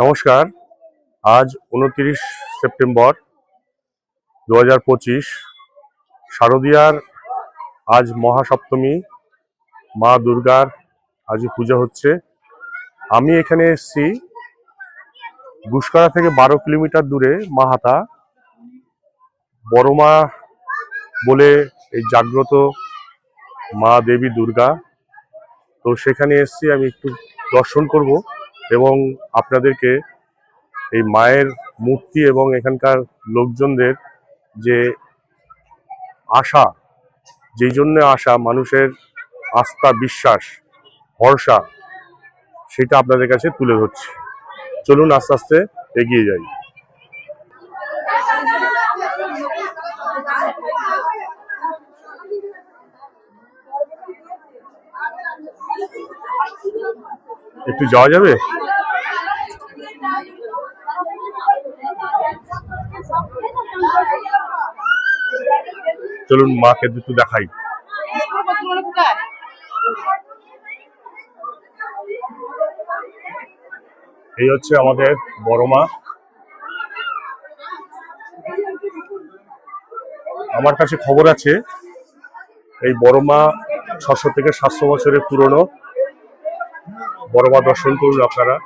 নমস্কার। আজ উনত্রিশ সেপ্টেম্বর দু হাজার পঁচিশ, শারদীয়ার আজ মহাসপ্তমী, মা দুর্গার আজ পূজা হচ্ছে। আমি এখানে এসেছি গুসকরা থেকে বারো কিলোমিটার দূরে মাহাতা। বড়মা বলে এই জাগ্রত মা দেবী দুর্গা। তো সেখানে এসেছি, আমি একটু দর্শন করব। এবং আপনাদেরকে এই মায়ের মূর্তি এবং এখানকার লোকজনদের যে আশা, যেই জন্য আশা, মানুষের আস্থা, বিশ্বাস, ভরসা, সেটা আপনাদের কাছে তুলে ধরছি। চলুন আস্তে আস্তে এগিয়ে যাই। একটু যাওয়া যাবে? চলুন মাকে একটু দেখাই। এই হচ্ছে আমাদের বড় মা। আমার কাছে খবর আছে, এই বড় মা ছশো থেকে সাতশো বছরের পুরনো। বড় মা দর্শন করুন আপনারা।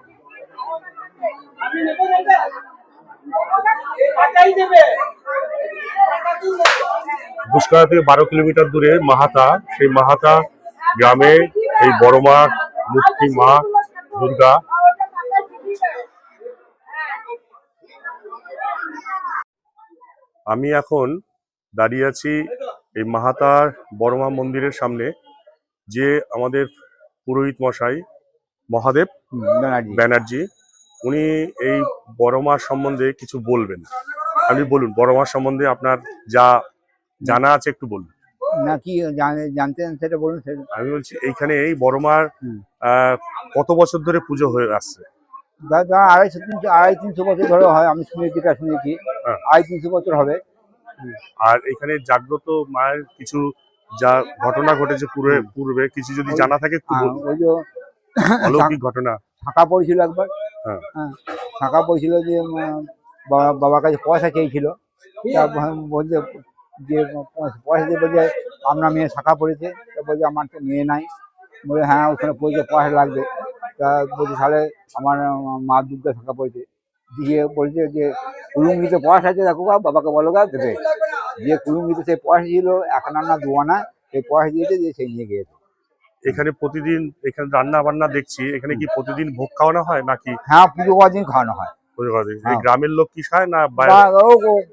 গুসকরা থেকে বারো কিলোমিটার দূরে মাহাতা সেই মাহাতা গ্রামে এই বড় মা মূর্তি মা দুর্গা আমি এখন দাঁড়িয়ে আছি এই মাহাতার বড়মা মন্দিরের সামনে যে আমাদের পুরোহিত মশাই মহাদেব ব্যানার্জি। উনি এই বড়মা সম্বন্ধে কিছু বলবেন। আপনি বলুন বড়মা সম্বন্ধে আপনার যা জানা আছে একটু বলুন। না কি জানে- জানতেন সেটা বলুন আমি বলছি এইখানে এই বড়মার হুম। আহ, কত বছর ধরে পুজো হয়ে আসছে? যা আড়াইশো তিনশো আড়াই তিনশো বছর ধরে হয় আমি শুনেছি যেটা শুনেছি। হ্যাঁ। আড়াই তিনশো বছর হবে। আর এখানে জাগ্রত মায়ের কিছু যা ঘটনা ঘটেছে পূর্বে পূর্বে কিছু যদি জানা থাকে একটু বলুন। ওই যে অলৌকিক ঘটনা। ফাঁকা পড়েছিল একবার। হ্যাঁ। হ্যাঁ ফাঁকা পড়েছিল যে বাবা- বাবার কাছে পয়সা চেয়েছিল। তা বলছে যে পয়সা দিয়ে বলছে আপনার মেয়ে শাখা পড়েছে। তা বলছে আমার তো মেয়ে নাই। বলে হ্যাঁ ওখানে পড়েছে পয়সা লাগবে। তা বলছে তাহলে আমার মা দুর্গা শাখা পড়েছে। দিয়ে বলছে যে কুলুঙ্গিতে পয়সা আছে দেখো গা, বাবাকে বলো গা দেবে। দিয়ে কুলুঙ্গিতে সেই পয়সা ছিল এক আনা দু আনা সেই পয়সা দিয়েছে দিয়ে সেই নিয়ে গিয়েছে। এখানে প্রতিদিন এখানে রান্না বান্না দেখছি এখানে কি প্রতিদিন ভোগ খাওয়ানো হয় নাকি? হ্যাঁ পুজো করার দিন খাওয়ানো হয়? এই হ্যাঁ। গ্রামের লোক কি খায় না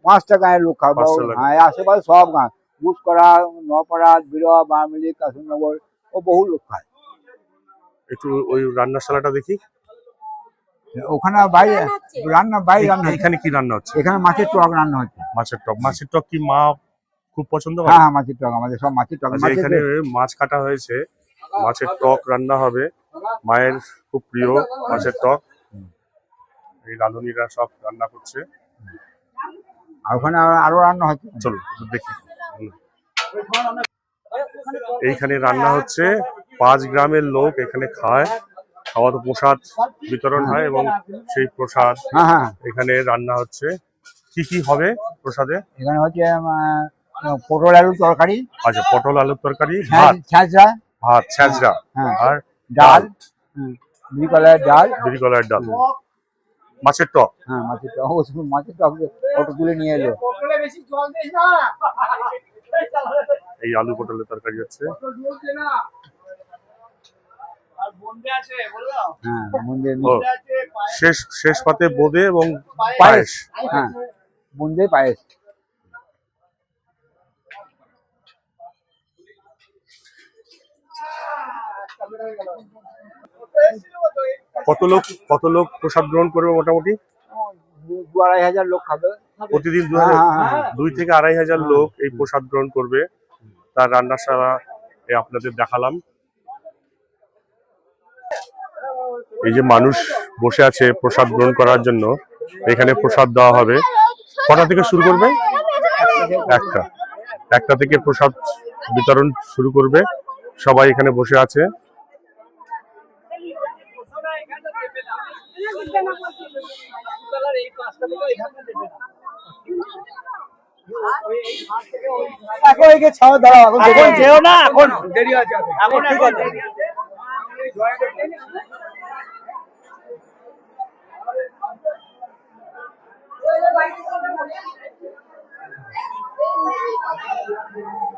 পাঁচটা গাঁয়ের লোক খাবে পাঁচটা হ্যাঁ আশেপাশে সব গাঁ গুসকরা নপাড়া বিড়া বামলি কাশিমনগর ও বহু লোক খায়। একটু ওই রান্নাশালাটা দেখি। ওখানে বাইরে রান্না বাইরে রান্না এখানে কি রান্না হচ্ছে? এখানে মাছের টক রান্না হচ্ছে। মাছের টক। মাছের টক কি মা খুব পছন্দ করে? হ্যাঁ হ্যাঁ মাছের টক আমাদের সব মাছের টক। আচ্ছা, মাছের এখানে মাছ কাটা হয়েছে। মাছের টক রান্না হবে। মায়ের খুব প্রিয় মাছের টক। এই রাঁধুনিরা সব রান্না করছে। আর ওখানে আরো- রান্না হচ্ছে চলো দেখি। এইখানে রান্না হচ্ছে পাঁচ গ্রামের লোক এখানে খায়। খাওয়া তো প্রসাদ বিতরণ হয় এবং সেই প্রসাদ হ্যাঁ হ্যাঁ। এখানে রান্না হচ্ছে। কি কি হবে প্রসাদে? এখানে হচ্ছে পটল আলুর তরকারি। আচ্ছা পটল আলুর তরকারি হ্যাঁ, ভাত। ছ্যাঁচড়া ভাত ছ্যাঁচড়া হ্যাঁ। আর ডাল। দুই কলার ডাল। বিড়ি কলার ডাল। মাছের টক। হ্যাঁ মাছের টক। ও শুধু মাছের টক অটো তুলে নিয়ে এলো। এই আলু পটলের তরকারি হচ্ছে। হ্যাঁ শেষ শেষ পাতে বোদে এবং পায়েস। পায়েস। হ্যাঁ বুন্দে পায়েস। কত লোক কত লোক প্রসাদ গ্রহণ করবে মোটামুটি? দু- দু আড়াই হাজার লোক খাবে। প্রতিদিন হ্যাঁ, হ্যাঁ, হ্যাঁ। দুই থেকে আড়াই হাজার লোক এই প্রসাদ গ্রহণ করবে। তার রান্নাশালা আপনাদের দেখালাম। এই যে মানুষ বসে আছে প্রসাদ গ্রহণ করার জন্য এখানে প্রসাদ দেওয়া হবে। কটা থেকে শুরু করবে? একটা। একটা থেকে প্রসাদ বিতরণ শুরু করবে। সবাই এখানে বসে আছে। এখন এই যে ছাওয়া দাঁড়াও এখন এখন যেও না এখন দেরি আছে এখন ঠিক আছে। ঠান্ডা দিচ্ছিস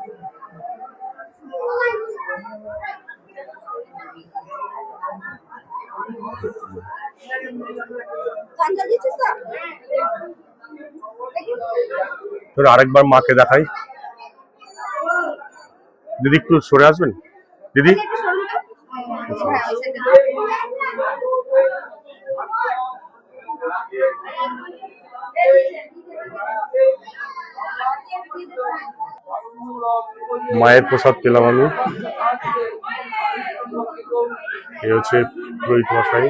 তো? ধরো আরেকবার মাকে দেখাই। দিদি একটু সরে আসবেন? দিদি? তো। হ্যাঁ। মায়ের প্রসাদ পেলাম আমি। এই হচ্ছে পুরোহিত মশাই।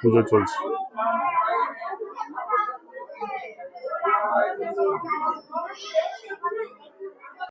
পুজো চলছে।